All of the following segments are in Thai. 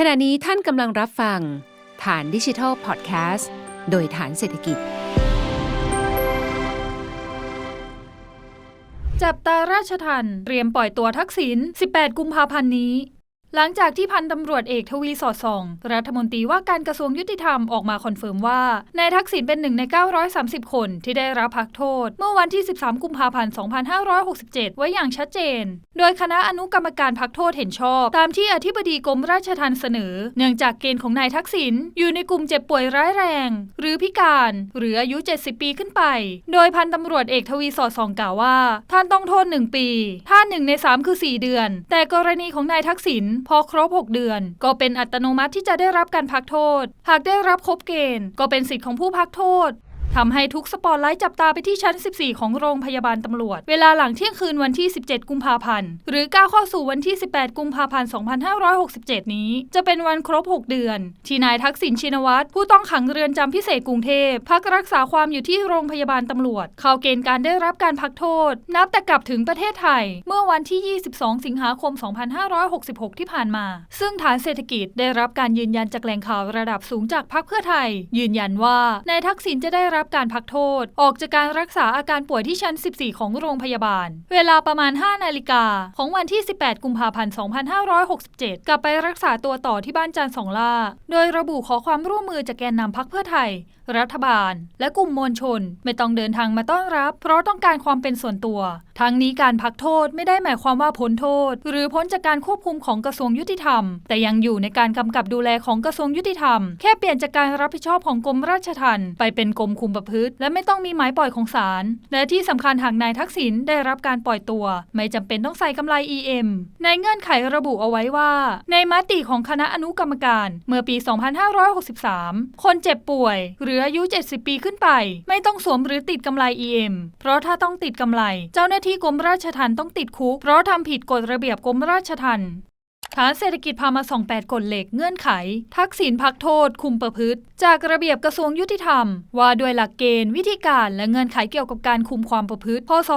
ขณะนี้ท่านกำลังรับฟังฐานดิจิทัลพอดแคสต์โดยฐานเศรษฐกิจ จับตาราชทันเตรียมปล่อยตัวทักษิณ18 กุมภาพันธ์นี้ หลังจากที่พันตำรวจเอกทวีสอดส่อง รัฐมนตรีว่าการกระทรวงยุติธรรมออกมาคอนเฟิร์มว่านายทักษิณเป็นหนึ่งใน 930 คนที่ได้รับพักโทษ เมื่อวันที่ 13 กุมภาพันธ์ 2567 ไว้อย่างชัดเจน โดยคณะอนุกรรมการพักโทษเห็นชอบ ตามที่อธิบดีกรมราชทัณฑ์เสนอ เนื่องจากเกณฑ์ของนายทักษิณอยู่ในกลุ่มเจ็บป่วยร้ายแรง หรือพิการ หรืออายุ 70 ปีขึ้นไป โดยพันตำรวจเอกทวีสอดส่องกล่าวว่า ท่านต้องโทษ 1 ปี ถ้า1ใน3คือ 4 เดือน แต่กรณีของนายทักษิณพอครบ 6 เดือน ก็เป็นอัตโนมัติที่จะได้รับการพักโทษ หากได้รับครบเกณฑ์ ก็เป็นสิทธิ์ของผู้พักโทษ ทำให้ทุกสปอตไลท์จับตาไปที่ชั้น 14 ของโรงพยาบาลตำรวจ เวลาหลังเที่ยงคืนวันที่ 17 กุมภาพันธ์ หรือก้าวเข้าสู่วันที่ 18 กุมภาพันธ์ 2567 นี้ จะเป็นวันครบ 6 เดือน ที่นายทักษิณชินวัตรผู้ต้องขังเรือนจำพิเศษกรุงเทพ พักรักษาความอยู่ที่โรงพยาบาลตำรวจ เข้าเกณฑ์การได้รับการพักโทษ นับแต่กลับถึงประเทศไทย เมื่อวันที่ 22 สิงหาคม 2566 ที่ผ่านมา ซึ่งฐานเศรษฐกิจได้รับการยืนยันจากแหล่งข่าวระดับสูงจากพรรคเพื่อไทย ยืนยันว่านายทักษิณจะได้รับรับการพักโทษ ออกจากการรักษาอาการป่วยที่ชั้น 14 ของโรงพยาบาล เวลาประมาณ 5 นาฬิกาของวันที่ 18 กุมภาพันธ์ 2567 กลับไปรักษาตัวต่อที่บ้านจันทร์สองล่า โดยระบุขอความร่วมมือจากแกนนำพักเพื่อไทย รัฐบาล และกลุ่มมวลชน ไม่ต้องเดินทางมาต้อนรับ เพราะต้องการความเป็นส่วนตัว ทั้งนี้การพักโทษไม่ได้หมายความว่าพ้นโทษ หรือพ้นจากการควบคุมของกระทรวงยุติธรรม แต่ยังอยู่ในการกำกับดูแลของกระทรวงยุติธรรม แค่เปลี่ยนจากการรับผิดชอบของกรมราชทัณฑ์ไปเป็นกรมคุมประพฤติ และไม่ต้องมีหมายปล่อยของศาลและที่สำคัญหากนายทักษิณได้รับการปล่อยตัว ไม่จำเป็นต้องใส่กำไร EM ในเงื่อนไขระบุเอาไว้ว่า ในมติของคณะอนุกรรมการ เมื่อปี 2563 คนเจ็บป่วย หรืออายุ 70 ปีขึ้นไป ไม่ต้องสวมหรือติดกำไร EM เพราะถ้าต้องติดกำไร เจ้าหน้าที่กรมราชทัณฑ์ต้องติดคุก เพราะทำผิดกฎระเบียบกรมราชทัณฑ์ ฐานเศรษฐกิจพามาส่อง8กฎเหล็กเงื่อนไข ทักษิณพักโทษ คุมประพฤติ จากระเบียบกระทรวงยุติธรรม ว่าด้วยหลักเกณฑ์ วิธีการและเงื่อนไขเกี่ยวกับการคุมความประพฤติ พศ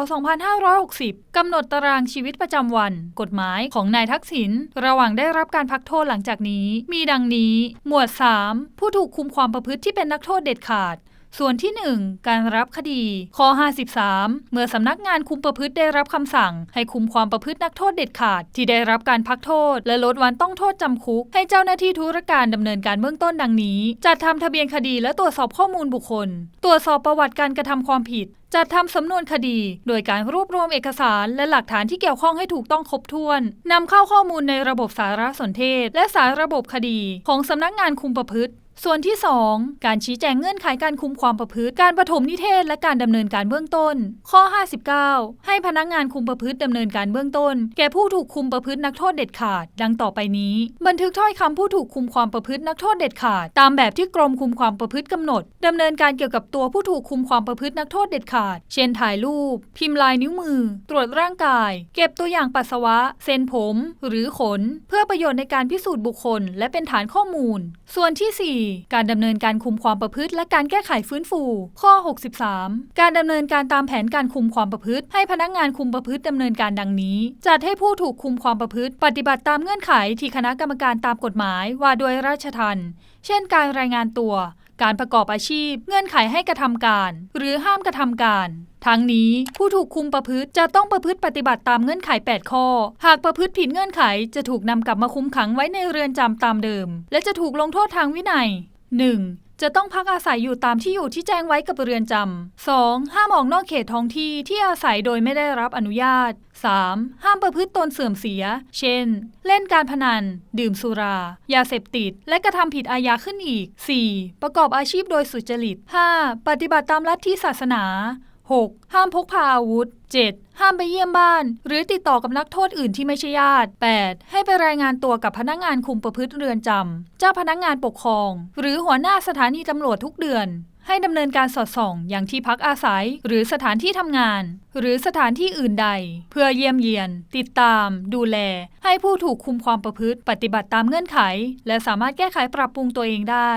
2560 กำหนดตารางชีวิตประจำวัน กฎหมายของนายทักษิณระหว่างได้รับการพักโทษหลังจากนี้ มีดังนี้ หมวด 3 ผู้ถูกคุมความประพฤติที่เป็นนักโทษเด็ดขาด ส่วนที่ 1 การรับคดีข้อ53 เมื่อสำนักงานคุมประพฤติได้รับคำสั่ง ให้คุมความประพฤตินักโทษเด็ดขาด ที่ได้รับการพักโทษ และลดวันต้องโทษจำคุก ให้เจ้าหน้าที่ธุรการดำเนินการเบื้องต้นดังนี้ จัดทำทะเบียนคดีและตรวจสอบข้อมูลบุคคล ตรวจสอบประวัติการกระทำความผิดจัดทำสำนวนคดี โดยการรวบรวมเอกสารและหลักฐานที่เกี่ยวข้องให้ถูกต้องครบถ้วน นำเข้าข้อมูลในระบบสารสนเทศ และสารระบบคดี ของสำนักงานคุมประพฤติ ส่วนที่ 2 การชี้แจงเงื่อนไขการคุมความประพฤติ การปฐมนิเทศ และการดำเนินการเบื้องต้น ข้อ 59 ให้พนักงานคุมประพฤติดำเนินการเบื้องต้น แก่ผู้ถูกคุมประพฤตินักโทษเด็ดขาด ดังต่อไปนี้ บันทึกถ้อยคำผู้ถูกคุมความประพฤตินักโทษเด็ดขาด ตามแบบที่กรมคุมความประพฤติกำหนดดำเนินการเกี่ยวกับตัวผู้ถูกคุมความประพฤตินักโทษเด็ดขาด เช่นถ่ายรูป พิมพ์ลายนิ้วมือ ตรวจร่างกาย เก็บตัวอย่างปัสสาวะ เส้นผม หรือขน เพื่อประโยชน์ในการพิสูจน์บุคคล และเป็นฐานข้อมูล ส่วนที่ 4การดำเนินการคุมความประพฤติและการแก้ไขฟื้นฟู ข้อ 63 การดำเนินการตามแผนการคุมความประพฤติ ให้พนักงานคุมประพฤติดำเนินการดังนี้ จัดให้ผู้ถูกคุมความประพฤติ ปฏิบัติตามเงื่อนไขที่คณะกรรมการตามกฎหมายว่าด้วยราชทัณฑ์เช่นการรายงานตัว การประกอบอาชีพ เงื่อนไขให้กระทำการ หรือห้ามกระทำการ ทั้งนี้ผู้ถูกคุมประพฤติจะต้องประพฤติปฏิบัติตามเงื่อนไข 8 ข้อ หากประพฤติผิดเงื่อนไขจะถูกนำกลับมาคุมขังไว้ในเรือนจำตามเดิม และจะถูกลงโทษทางวินัย 1. จะต้องพักอาศัยอยู่ตามที่อยู่ที่แจ้งไว้กับเรือนจำ 2. ห้ามออกนอกเขตท้องที่ที่อาศัยโดยไม่ได้รับอนุญาต 3. ห้ามประพฤติตนเสื่อมเสีย เช่น เล่นการพนัน ดื่มสุรา ยาเสพติด และกระทำผิดอาญาขึ้นอีก 4. ประกอบอาชีพโดยสุจริต 5. ปฏิบัติตามลัทธิศาสนา 6. ห้ามพกพาอาวุธ 7. ห้ามไปเยี่ยมบ้าน หรือติดต่อกับนักโทษอื่นที่ไม่ใช่ญาติ 8. ให้ไปรายงานตัวกับพนักงานคุมประพฤติเรือนจำ เจ้าพนักงานปกครอง หรือหัวหน้าสถานีตำรวจทุกเดือน ให้ดำเนินการสอดส่อง อย่างที่พักอาศัย หรือสถานที่ทำงาน หรือสถานที่อื่นใด เพื่อเยี่ยมเยียน ติดตาม ดูแล ให้ผู้ถูกคุมความประพฤติ ปฏิบัติตามเงื่อนไข และสามารถแก้ไขปรับปรุงตัวเองได้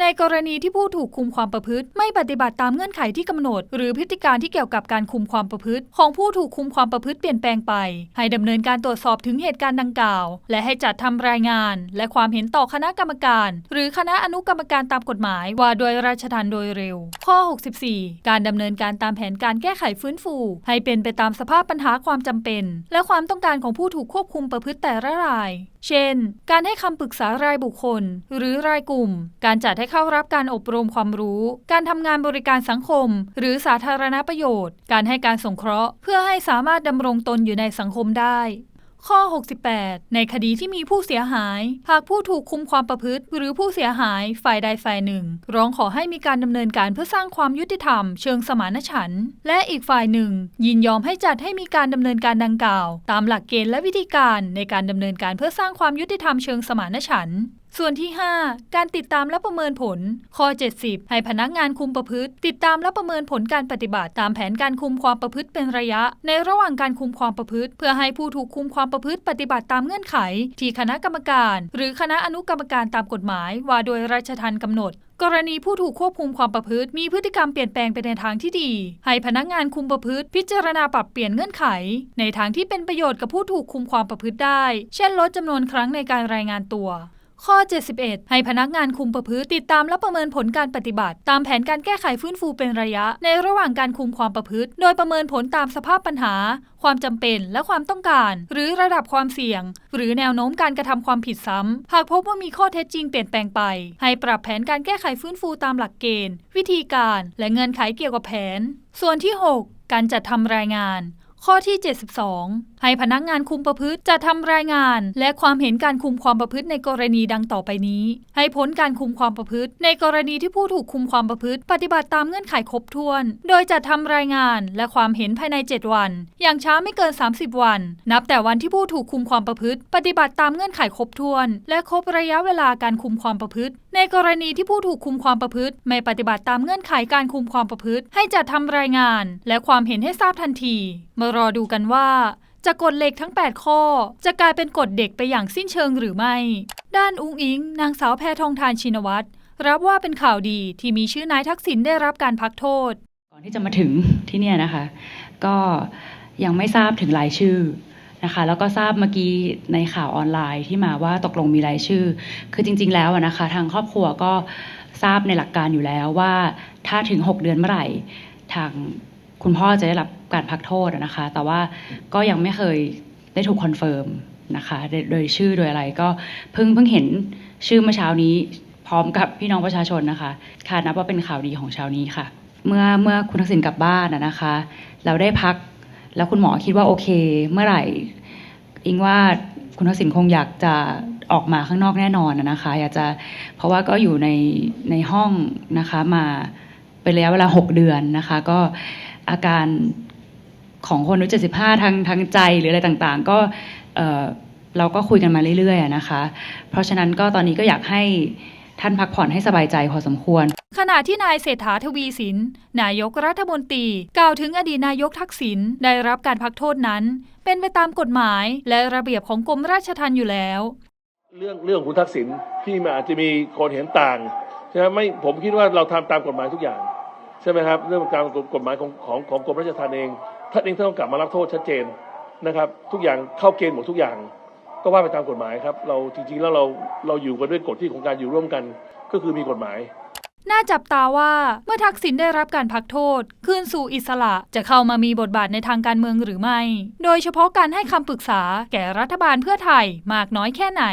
ในกรณีที่ผู้ถูกคุมความประพฤติ ไม่ปฏิบัติตามเงื่อนไขที่กำหนด หรือพฤติการที่เกี่ยวกับการคุมความประพฤติ ของผู้ถูกคุมความประพฤติเปลี่ยนแปลงไป ให้ดำเนินการตรวจสอบถึงเหตุการณ์ดังกล่าว และให้จัดทำรายงาน และความเห็นต่อคณะกรรมการ หรือคณะอนุกรรมการตามกฎหมายว่าโดยราชทัณฑ์โดยเร็ว ข้อ 64 การดำเนินการตามแผนการแก้ไขฟื้นฟู ให้เป็นไปตามสภาพปัญหาความจำเป็น และความต้องการของผู้ถูกควบคุมประพฤติแต่ละราย เช่น การให้คำปรึกษารายบุคคล หรือรายกลุ่ม การจัดให้เข้ารับการอบรมความรู้ การทำงานบริการสังคม หรือสาธารณประโยชน์ การให้การสงเคราะห์ เพื่อให้สามารถดำรงตนอยู่ในสังคมได้ ข้อ 68 ในคดีที่มีผู้เสียหาย หากผู้ถูกคุมความประพฤติ หรือผู้เสียหายฝ่ายใดฝ่ายหนึ่ง ร้องขอให้มีการดำเนินการเพื่อสร้างความยุติธรรม เชิงสมานฉันท์และอีกฝ่ายหนึ่ง ยินยอมให้จัดให้มีการดำเนินการดังกล่าว ตามหลักเกณฑ์และวิธีการในการดำเนินการเพื่อสร้างความยุติธรรมเชิงสมานฉันท์ ส่วนที่ 5 การติดตามและประเมินผล ข้อ 70 ให้พนักงานคุมประพฤติ ติดตามและประเมินผลการปฏิบัติ ตามแผนการคุมความประพฤติเป็นระยะ ในระหว่างการคุมความประพฤติ เพื่อให้ผู้ถูกคุมความประพฤติปฏิบัติตามเงื่อนไข ที่คณะกรรมการ หรือคณะอนุกรรมการตามกฎหมาย ว่าโดยราชทัณฑ์กำหนดกรณีผู้ถูกควบคุมความประพฤติ มีพฤติกรรมเปลี่ยนแปลงไปในทางที่ดี ให้พนักงานคุมประพฤติ พิจารณาปรับเปลี่ยนเงื่อนไข ในทางที่เป็นประโยชน์กับผู้ถูกคุมความประพฤติได้ เช่นลดจำนวนครั้งในการรายงานตัว ข้อ 71 ให้พนักงานคุมประพฤติติดตามและประเมินผลการปฏิบัติ ตามแผนการแก้ไขฟื้นฟูเป็นระยะ ในระหว่างการคุมความประพฤติ โดยประเมินผลตามสภาพปัญหา ความจำเป็นและความต้องการ หรือระดับความเสี่ยง หรือแนวโน้มการกระทำความผิดซ้ำหากพบว่ามีข้อเท็จจริงเปลี่ยนแปลงไป ให้ปรับแผนการแก้ไขฟื้นฟูตามหลักเกณฑ์ วิธีการ และเงื่อนไขเกี่ยวกับแผน ส่วนที่ 6 การจัดทำรายงาน ข้อที่ 72 ให้พนักงานคุมประพฤติจะทำรายงาน และความเห็นการคุมความประพฤติในกรณีดังต่อไปนี้ ให้ผลการคุมความประพฤติ ในกรณีที่ผู้ถูกคุมความประพฤติ ปฏิบัติตามเงื่อนไขครบถ้วน โดยจะทำรายงานและความเห็นภายใน 7 วัน อย่างช้าไม่เกิน 30 วัน นับแต่วันที่ผู้ถูกคุมความประพฤติ ปฏิบัติตามเงื่อนไขครบถ้วน และครบระยะเวลาการคุมความประพฤติ ในกรณีที่ผู้ถูกคุมความประพฤติ ไม่ปฏิบัติตามเงื่อนไขการคุมความประพฤติ ให้จัดทำรายงาน และความเห็นให้ทราบทันที มารอดูกันว่า จะกฎเหล็กทั้ง 8 ข้อ จะกลายเป็นกฎเด็กไปอย่างสิ้นเชิงหรือไม่ ด้านอุ้งอิง นางสาวแพทองทานชินวัตรรับว่าเป็นข่าวดีที่มีชื่อนายทักษิณได้รับการพักโทษ ก่อนที่จะมาถึงที่เนี่ยนะคะ ก็ยังไม่ทราบถึงรายชื่อนะคะแล้วก็ทราบเมื่อกี้ในข่าวออนไลน์ที่มาว่าตกลงมีรายชื่อ คือจริง ๆ แล้วนะคะทางครอบครัวก็ทราบในหลักการอยู่แล้วว่าถ้าถึง 6 เดือนเมื่อไหร่ ทางคุณพ่อจะได้รับ การพักโทษนะคะ แต่ว่าก็ยังไม่เคยได้ถูกคอนเฟิร์มนะคะโดยชื่อโดยอะไรก็เพิ่งเพิ่งเห็นชื่อเมื่อเช้านี้พร้อมกับพี่น้องประชาชนนะคะ ค่ะนับว่าเป็นข่าวดีของเช้านี้ค่ะ เมื่อเมื่อคุณทักษิณกลับบ้านนะคะ เราได้พักแล้วคุณหมอคิดว่าโอเค เมื่อไหร่ อิงว่าคุณทักษิณคงอยากจะออกมาข้างนอกแน่นอนนะนะคะ อยากจะเพราะว่าก็อยู่ในในห้องนะคะมาเป็นระยะเวลา 6 เดือนนะคะ ก็อาการ ของคนอายุ75ทางทางใจหรืออะไรต่างๆ ก็เอ่อเราก็คุยกันมาเรื่อยๆอะนะคะ เพราะฉะนั้นก็ตอนนี้ก็อยากให้ท่านพักผ่อนให้สบายใจพอสมควร ขณะที่นายเศรษฐาทวีสิน นายกรัฐมนตรี กล่าวถึงอดีตนายกทักษิณได้รับการพักโทษนั้น เป็นไปตามกฎหมายและระเบียบของกรมราชทัณฑ์อยู่แล้ว เรื่องเรื่องคุณทักษิณที่มันอาจจะมีคนเห็นต่างใช่ไหมไม่ผมคิดว่าเราทำตามกฎหมายทุกอย่าง ใช่ไหมครับ เรื่องตามกฎหมายของของของกรมราชทัณฑ์เอง ท่านเองท่านต้องกลับมารับโทษชัดเจนนะครับ ทุกอย่างเข้าเกณฑ์หมดทุกอย่าง ก็ว่าไปตามกฎหมายครับ เราจริงๆแล้วเราเราอยู่กันด้วยกฎที่ของการอยู่ร่วมกัน ก็คือมีกฎหมายน่าจับตาว่าเมื่อทักษิณได้รับการพักโทษ คืนสู่อิสระจะเข้ามามีบทบาทในทางการเมืองหรือไม่ โดยเฉพาะการให้คำปรึกษาแก่รัฐบาลเพื่อไทยมากน้อยแค่ไหน